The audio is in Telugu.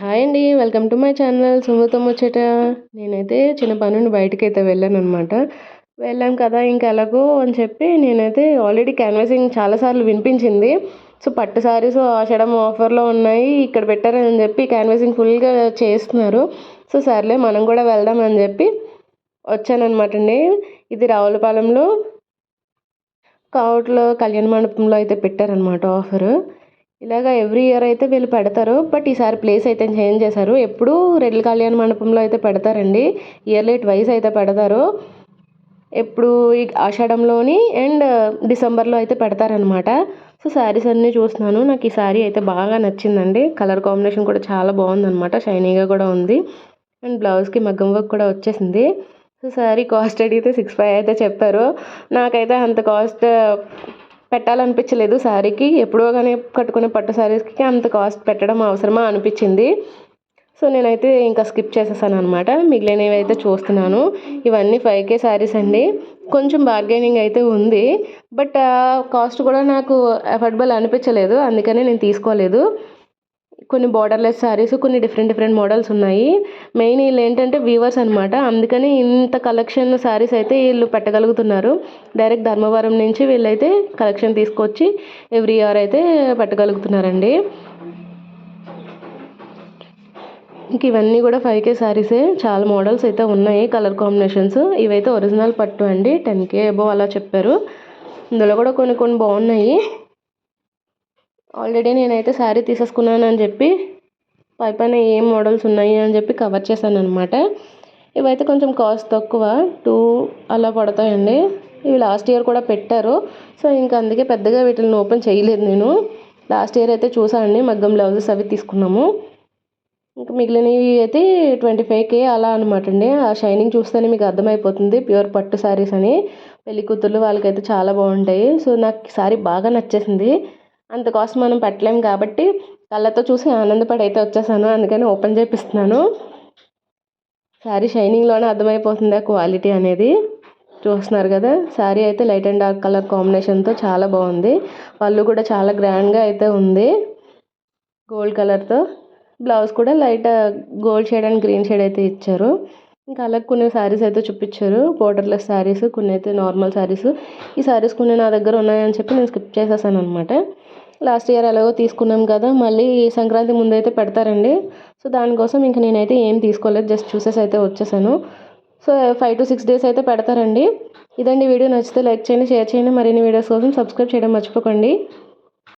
హాయ్ అండి వెల్కమ్ టు మై ఛానల్. సుమతో వచ్చేట నేనైతే చిన్న పని నుండి బయటకి అయితే వెళ్ళాను అనమాట వెళ్ళాం కదా ఇంకా ఎలాగో అని చెప్పి నేనైతే ఆల్రెడీ క్యాన్వాసింగ్ చాలాసార్లు వినిపించింది. సో పట్టు సారీస్ ఆషడం ఆఫర్లో ఉన్నాయి ఇక్కడ పెట్టారని చెప్పి క్యాన్వాసింగ్ ఫుల్గా చేస్తున్నారు. సో సర్లే మనం కూడా వెళ్దాం అని చెప్పి వచ్చానమాట అండి. ఇది రావులపాలెంలో కావట్లో కళ్యాణ మండపంలో అయితే పెట్టారనమాట ఆఫరు ఇలాగ ఎవ్రీ ఇయర్ అయితే వీళ్ళు పెడతారు. బట్ ఈసారి ప్లేస్ అయితే చేంజ్ చేశారు. ఎప్పుడు రెడ్ల కళ్యాణ మండపంలో అయితే పెడతారండి. ఇయర్లీ ట్వైస్ అయితే పెడతారు. ఎప్పుడు ఈ ఆషాఢంలోని అండ్ డిసెంబర్లో అయితే పెడతారనమాట సో శారీస్ అన్నీ చూస్తున్నాను. నాకు ఈ శారీ అయితే బాగా నచ్చిందండి. కలర్ కాంబినేషన్ కూడా చాలా బాగుందనమాట షైనీగా కూడా ఉంది. అండ్ బ్లౌజ్కి మగ్గం వర్క్ కూడా వచ్చేసింది. సో శారీ కాస్ట్ అడిగితే సిక్స్ ఫైవ్ అయితే చెప్పారు. నాకైతే అంత కాస్ట్ పెట్టాలనిపించలేదు శారీకి ఎప్పుడో కానీ కట్టుకునే పట్టు శారీస్కి అంత కాస్ట్ పెట్టడం అవసరమా అనిపించింది. సో నేనైతే ఇంకా స్కిప్ చేసేసాను అనమాట మిగిలినవి అయితే చూస్తున్నాను. ఇవన్నీ ఫైవ్ కే శారీస్ అండి. కొంచెం బార్గెనింగ్ అయితే ఉంది. బట్ కాస్ట్ కూడా నాకు అఫోర్డబుల్ అనిపించలేదు. అందుకనే నేను తీసుకోలేదు. కొన్ని బార్డర్లెస్ శారీస్ కొన్ని డిఫరెంట్ డిఫరెంట్ మోడల్స్ ఉన్నాయి. మెయిన్ వీళ్ళు ఏంటంటే వ్యూవర్స్ అనమాట అందుకని ఇంత కలెక్షన్ శారీస్ అయితే వీళ్ళు పెట్టగలుగుతున్నారు. డైరెక్ట్ ధర్మవరం నుంచి వీళ్ళైతే కలెక్షన్ తీసుకొచ్చి ఎవ్రీ ఇయర్ అయితే పెట్టగలుగుతున్నారండి. ఇంక ఇవన్నీ కూడా ఫైవ్ కే శారీసే చాలా మోడల్స్ అయితే ఉన్నాయి కలర్ కాంబినేషన్స్ ఇవైతే ఒరిజినల్ పట్టు అండి టెన్ కే అబో అలా చెప్పారు. ఇందులో కూడా కొన్ని కొన్ని బాగున్నాయి. ఆల్రెడీ నేనైతే శారీ తీసేసుకున్నాను అని చెప్పి పై పైన ఏం మోడల్స్ ఉన్నాయి అని చెప్పి కవర్ చేశాను అనమాట ఇవైతే కొంచెం కాస్ట్ తక్కువ టూ అలా పడతాయండి. ఇవి లాస్ట్ ఇయర్ కూడా పెట్టారు. సో ఇంకా అందుకే పెద్దగా వీటిని ఓపెన్ చేయలేదు నేను. లాస్ట్ ఇయర్ అయితే చూసానండి మగ్గం బ్లౌజెస్ అవి తీసుకున్నాము. ఇంకా మిగిలినవి అయితే ట్వంటీ ఫైవ్ కే అలా అనమాట అండి. ఆ షైనింగ్ చూస్తేనే మీకు అర్థమైపోతుంది ప్యూర్ పట్టు శారీస్ అని. పెళ్ళి కూతుర్లు వాళ్ళకైతే చాలా బాగుంటాయి. సో నాకు శారీ బాగా నచ్చేసింది. అంత కాస్ట్ మనం పెట్టలేం కాబట్టి కళ్ళతో చూసి ఆనందపడి అయితే వచ్చేసాను. అందుకని ఓపెన్ చేపిస్తున్నాను. శారీ షైనింగ్లోనే అర్థమైపోతుంది క్వాలిటీ అనేది. చూస్తున్నారు కదా శారీ అయితే లైట్ అండ్ డార్క్ కలర్ కాంబినేషన్తో చాలా బాగుంది. పళ్ళు కూడా చాలా గ్రాండ్గా అయితే ఉంది. గోల్డ్ కలర్తో బ్లౌజ్ కూడా light gold shade and green shade అయితే ఇచ్చారు. ఇంకా అలాగే కొన్ని శారీస్ అయితే చూపించారు. బోర్డర్లెస్ శారీస్ కొన్ని అయితే నార్మల్ శారీస్. ఈ శారీస్ కొన్ని నా దగ్గర ఉన్నాయని చెప్పి నేను స్కిప్ చేసేసాను అనమాట లాస్ట్ ఇయర్ ఎలాగో తీసుకున్నాం కదా మళ్ళీ సంక్రాంతి ముందు అయితే పెడతారండి. సో దానికోసం ఇంక నేనైతే ఏం తీసుకోలేదు జస్ట్ చూసేసి అయితే వచ్చేసాను. So five to six days అయితే పెడతారండి. ఇదండి వీడియో నచ్చితే లైక్ చేయండి షేర్ చేయండి. మరిన్ని వీడియోస్ కోసం సబ్స్క్రైబ్ చేయడం మర్చిపోకండి.